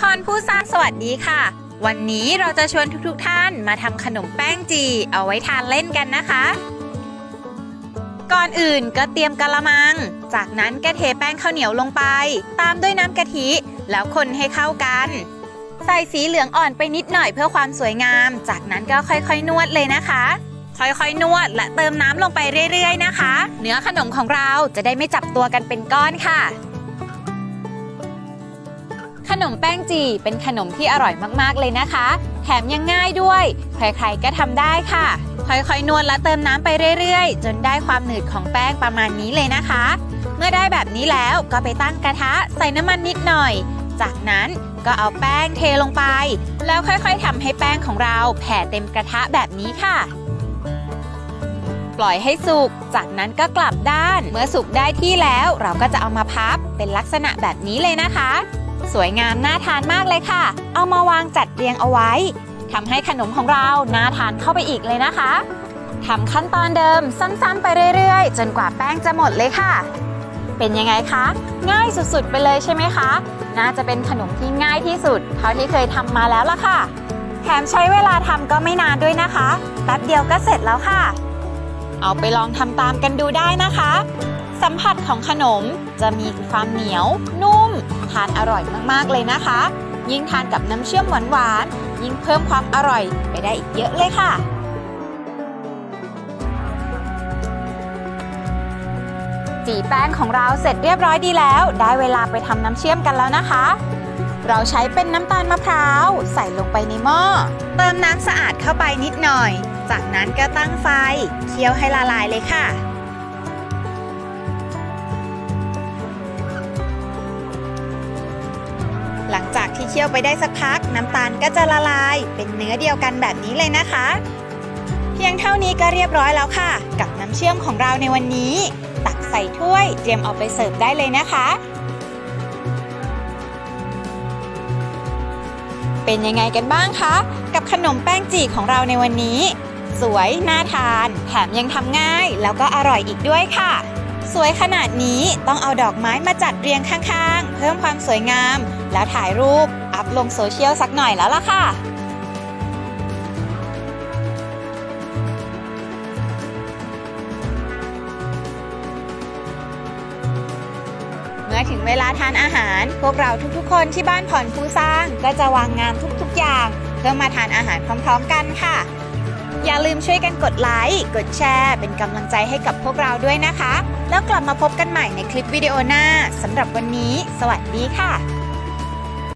พรผู้สร้างสวัสดีค่ะ วันนี้เราจะชวนทุกๆท่านมาทำขนมแป้งจี เอาไว้ทานเล่นกันนะคะ ก่อนอื่นก็เตรียมกะละมัง จากนั้นก็เทแป้งข้าวเหนียวลงไป ตามด้วยน้ำกะทิ แล้วคนให้เข้ากัน ใส่สีเหลืองอ่อนไปนิดหน่อยเพื่อความสวยงาม จากนั้นก็ค่อยๆนวดเลยนะคะ ค่อยๆนวดและเติมน้ำลงไปเรื่อย ๆ นะคะ เนื้อขนมของเราจะได้ไม่จับตัวกันเป็นก้อนค่ะ ขนมแป้งจีเป็นขนมที่อร่อยมากๆเลยนะคะ แถมยังง่ายด้วย ใครๆก็ทำได้ค่ะ ค่อยๆ นวดและเติมน้ำไปเรื่อยๆ จนได้ความหนืดของแป้งประมาณนี้เลยนะคะ เมื่อได้แบบนี้แล้วก็ไปตั้งกระทะใส่น้ำมันนิดหน่อย จากนั้นก็เอาแป้งเทลงไป แล้วค่อยๆทำให้แป้งของเราแผ่เต็มกระทะแบบนี้ค่ะปล่อยให้สุก จากนั้นก็กลับด้าน เมื่อสุกได้ที่แล้วเราก็จะเอามาพับเป็นลักษณะแบบนี้เลยนะคะ สวยงามน่าทานมากเลยค่ะ เอามาวางจัดเรียงเอาไว้ทำให้ขนมของเราน่าทานเข้าไปอีกเลยนะคะทำขั้นตอนเดิมซ้ำๆไปเรื่อยๆ จนกว่าแป้งจะหมดเลยค่ะ เป็นยังไงคะ ง่ายสุดๆไปเลยใช่ไหมคะ น่าจะเป็นขนมที่ง่ายที่สุด เท่าที่เคยทำมาแล้วล่ะค่ะ แถมใช้เวลาทำก็ไม่นานด้วยนะคะ แป๊บเดียวก็เสร็จแล้วค่ะ เอาไปลองทำตามกันดูได้นะคะ สัมผัสของขนมจะมีความเหนียว นุ่ม ทานอร่อยมากๆเลยนะคะ ยิ่งทานกับน้ำเชื่อมหวานๆยิ่งเพิ่มความอร่อยไปได้อีกเยอะเลยค่ะจีแป้งของเราเสร็จเรียบร้อยดีแล้ว ได้เวลาไปทำน้ำเชื่อมกันแล้วนะคะ เราใช้เป็นน้ำตาลมะพร้าวใส่ลงไปในหม้อ เติมน้ำสะอาดเข้าไปนิดหน่อย จากนั้นก็ตั้งไฟ เคี่ยวให้ละลายเลยค่ะ หลังจากที่เคี่ยวไปได้สักพัก น้ำตาลก็จะละลาย เป็นเนื้อเดียวกันแบบนี้เลยนะคะ เพียงเท่านี้ก็เรียบร้อยแล้วค่ะ กับน้ำเชื่อมของเราในวันนี้ ตักใส่ถ้วยเตรียมเอาไปเสิร์ฟได้เลยนะคะ เป็นยังไงกันบ้างคะ กับขนมแป้งจีของเราในวันนี้ สวยน่าทาน แถมยังทำง่าย แล้วก็อร่อยอีกด้วยค่ะ สวยขนาดนี้ต้องเอาดอกไม้มาจัดเรียงข้างๆ เพิ่มความสวยงาม แล้วถ่ายรูป อัพลงโซเชียลสักหน่อยแล้วล่ะค่ะเมื่อถึงเวลาทานอาหาร พวกเราทุกๆ คนที่บ้านผ่อนผู้สร้างก็จะวางงานทุกๆอย่าง เพื่อมาทานอาหารพร้อมๆกันค่ะ อย่าลืมช่วยกันกดไลค์กดแชร์ เป็นกำลังใจให้กับพวกเราด้วยนะคะ แล้วกลับมาพบกันใหม่ในคลิปวิดีโอหน้าสำหรับวันนี้ สวัสดีค่ะ